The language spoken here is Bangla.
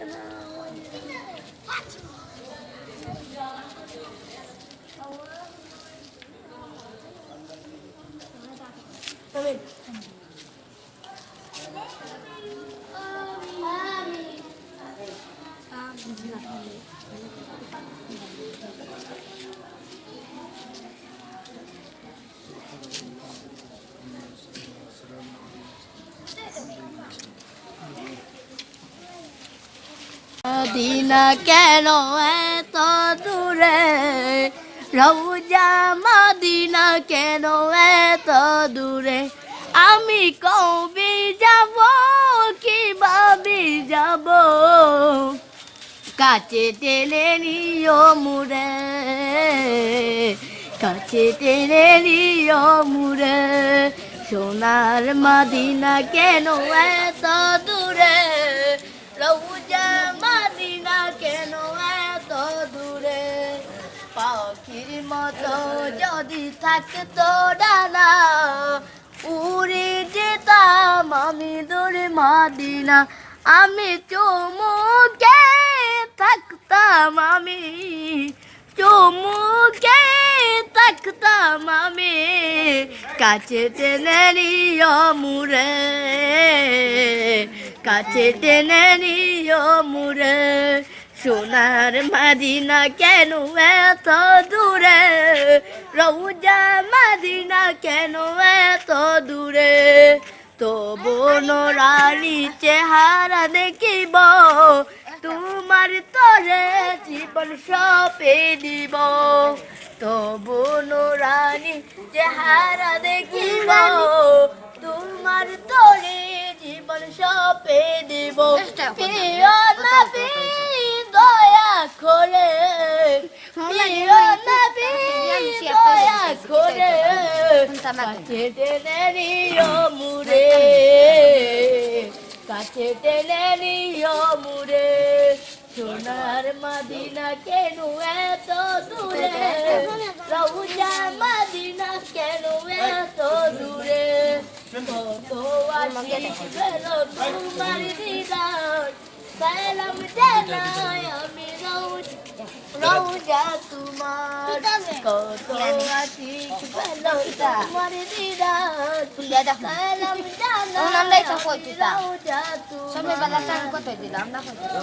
아멘. 아멘. মদিনা কেন এত দূরে? রৌজা মদিনা কেন এত দূরে? আমি কবি যাব, কীভাবে যাব? কাছে টেনে নিও মুরে কাছে টেনে নিও মুরে সোনার মাদিনা কেন এত দূরে? রৌজা পাখির মতো যদি থাকতো ডানা, উড়ে যেতাম আমি দূরে মাদিনা। আমি চুমুকে থাকতাম আমি, চুমুকে থাকতাম আমি। কাছে টেনে নিও মুরে কাছে টেনে মুরে সোনার মাদিনা কেন এত দূরে? রৌজা মাদিনা কেন এত দূরে? তো বনরানি চেহারা দেখিব তোমার তরে জীবন সপে দিব। তো বনরানি চেহারা দেখিব তোমার তরে জীবন সপে দিব। প্রিয় করে কাছে টেনে নিও মুরে কাছে টেনে নিও সোনার মাদিনা কেন এত দূরে রৌজা মাদিনা কেন এত দূরে কত গেল তোমার দিদার সালাম জানাই আমি রৌজা তোমার কত আশিক গেল তোমার দিদার সালাম জানাই ওনার লেখা কই দিতা? রৌজা সবাই বেলা তোমার কত দিলাম না কত